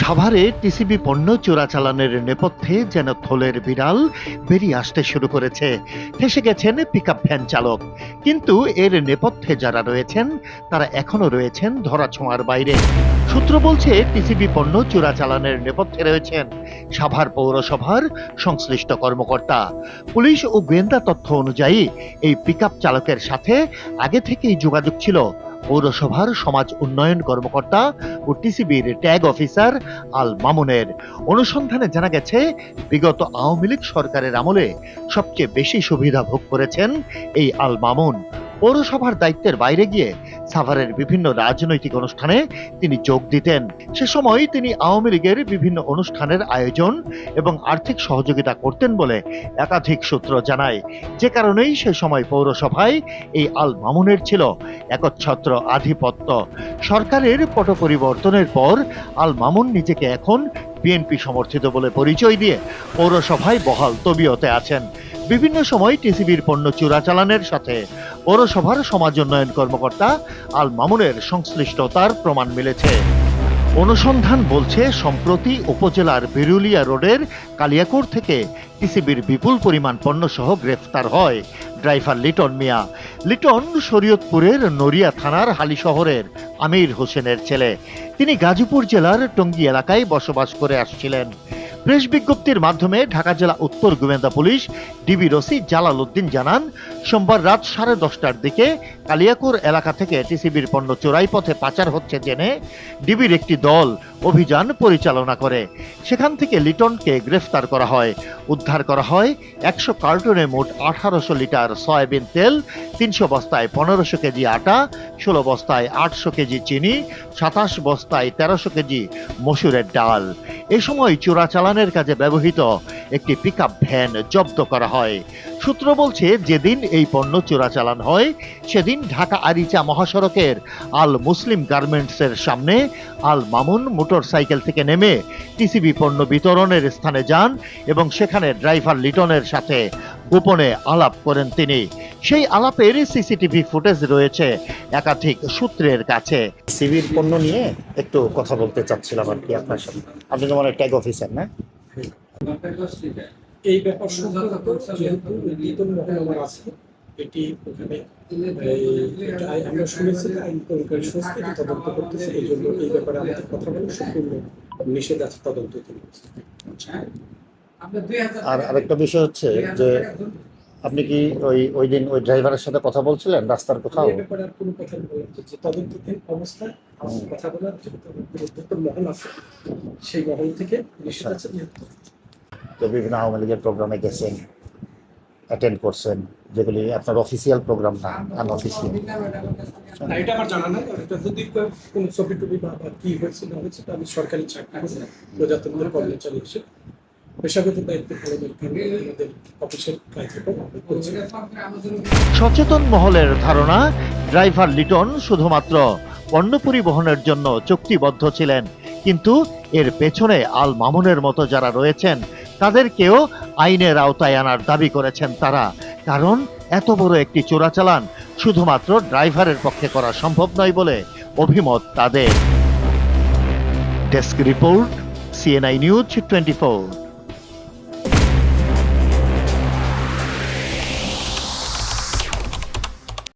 সাভারে টিসিবি পণ্য চোরাচালানের নেপথ্যে যেন থলের বিড়াল বেরিয়ে আসতে শুরু করেছে। ফেসে গেছেন পিকআপ ভ্যান চালক। কিন্তু এর নেপথ্যে যারা রয়েছেন, তারা এখনও রয়েছেন ধরাছোঁয়ার বাইরে। সূত্র বলছে, টিসিবি পণ্য চোরাচালানের নেপথ্যে রয়েছেন সাভার পৌরসভার সংশ্লিষ্ট কর্মকর্তা। পুলিশ ও গোয়েন্দা তথ্য অনুযায়ী, এই পিকআপ চালকের সাথে আগে থেকেই যোগাযোগ ছিল। পৌরসভার সমাজ উন্নয়ন কর্মকর্তা ও টিসিবির ট্যাগ অফিসার আল মামুনের। অনুসন্ধানে জানা গেছে, বিগত আওয়ামী লীগ সরকারের আমলে সবচেয়ে বেশি সুবিধা ভোগ করেছেন এই আল মামুন। পৌরসভার দায়িত্বের বাইরে গিয়ে সাভারের বিভিন্ন রাজনৈতিক অনুষ্ঠানে তিনি যোগ দিতেন। সে সময় তিনি আওয়ামী লীগের বিভিন্ন অনুষ্ঠানের আয়োজন এবং আর্থিক সহযোগিতা করতেন বলে একাধিক সূত্র জানায়। যে কারণেই সে সময় পৌরসভায় এই আল মামুনের ছিল একচ্ছত্র আধিপত্য। সরকারের পট পরিবর্তনের পর আল মামুন নিজেকে এখন বিএনপি সমর্থিত বলে পরিচয় দিয়ে পৌরসভায় বহাল তবিয়তে আছেন। বিভিন্ন সময় টিসিবির পণ্য চোরাচালানের সাথে। পৌরসভার সমাজ উন্নয়ন কর্মকর্তা আল মামুনের সংশ্লিষ্টতার প্রমাণ মিলেছে। অনুসন্ধান বলছে, সম্প্রতি উপজেলার বিরুলিয়া রোডের কালিয়াকোর থেকে টিসিবির বিপুল পরিমাণ পণ্যসহ গ্রেফতার হয় ড্রাইভার লিটন মিয়া। লিটন শরীয়তপুরের নড়িয়া থানার হালি শহরের আমির হোসেনের ছেলে। তিনি গাজীপুর জেলার টঙ্গী এলাকায় বসবাস করে আসছিলেন। প্রেস বিজ্ঞপ্তির মাধ্যমে ঢাকা জেলা উত্তর গোয়েন্দা পুলিশ ডিবি রসি জালাল উদ্দিন জানান, সোমবার রাত সাড়ে দশটার দিকে কালিয়াকুর এলাকা থেকে টিসিবির পণ্য চোরাই পথে পাচার হচ্ছে জেনে ডিবির একটি দল অভিযান পরিচালনা করে। সেখান থেকে লিটনকে গ্রেফতার করা হয়। উদ্ধার করা হয় একশো কার্টুনে মোট আঠারোশো লিটার সয়াবিন তেল, তিনশো বস্তায় পনেরোশো কেজি আটা, ষোলো বস্তায় আটশো কেজি চিনি, সাতাশ বস্তায় তেরোশো কেজি মসুরের ডাল। এ সময় চোরাচালানের কাজে ব্যবহৃত একটি পিকআপ ভ্যান জব্দ করা হয়। সূত্র বলছে, যেদিন এই পণ্য চোরাচালান হয়, সেদিন ঢাকা আরিচা মহাসড়কের আল মুসলিম গার্মেন্টসের সামনে আল মামুন মোটরসাইকেল থেকে নেমে টিসিবি পণ্য বিতরণের স্থানে যান এবং সেখানে ড্রাইভার লিটনের সাথে গোপনে আলাপ করেন তিনি। সেই আলাপের সিসিটিভি ফুটেজ রয়েছে একাধিক সূত্রের কাছে। সিভির পণ্য নিয়ে একটু কথা বলতে চাচ্ছিলাম আর কি আপনার সাথে। আপনি তো মানে ট্যাগ অফিসার না? এই ব্যাপার যেহেতু আছে এটি ওখানে আমরা শুনেছি আইন প্রয়োগকারী সংস্থা এটি তদন্ত করতেছে এই জন্য এই ব্যাপারে আমাদের কথা বলে সম্পূর্ণ নিষেধ আছে তদন্ত আর আরেকটা বিষয় হচ্ছে যে আপনি কি ওই ওই দিন ওই ড্রাইভারের সাথে কথা বলছিলেন রাস্তার কোথাও? এই ব্যাপারে আর কোনো কথা বলার যে- যে তদন্তাধীন অবস্থায় কথা বলার যেহেতু মহল আছে সেই মহল থেকে নিষেধ আছে। তো বিভিন্ন আওয়ামী লীগের প্রোগ্রামে গেছেন অ্যাটেন্ড করছেন যেগুলি আপনার অফিসিয়াল প্রোগ্রাম না আনঅফিসিয়াল না এটা আমার জানা নাই। এটা যদি কোনো ছবি টবি বা বা কি হয়েছে না হয়েছে আমি সরকারি চাকরি করি প্রজাতন্ত্রের কর্মচারী হিসেবে। সচেতন মহলের ধারণা, ড্রাইভার লিটন শুধুমাত্র পণ্য পরিবহনের জন্য চুক্তিবদ্ধ ছিলেন, কিন্তু এর পেছনে আল মামুনের মতো যারা রয়েছেন, তাদেরকেও আইনের আওতায় আনার দাবি করেছেন তারা। কারণ এত বড় একটি চোরাচালান শুধুমাত্র ড্রাইভারের পক্ষে করা সম্ভব নয় বলে অভিমত তাদের। Desk report CNI news twenty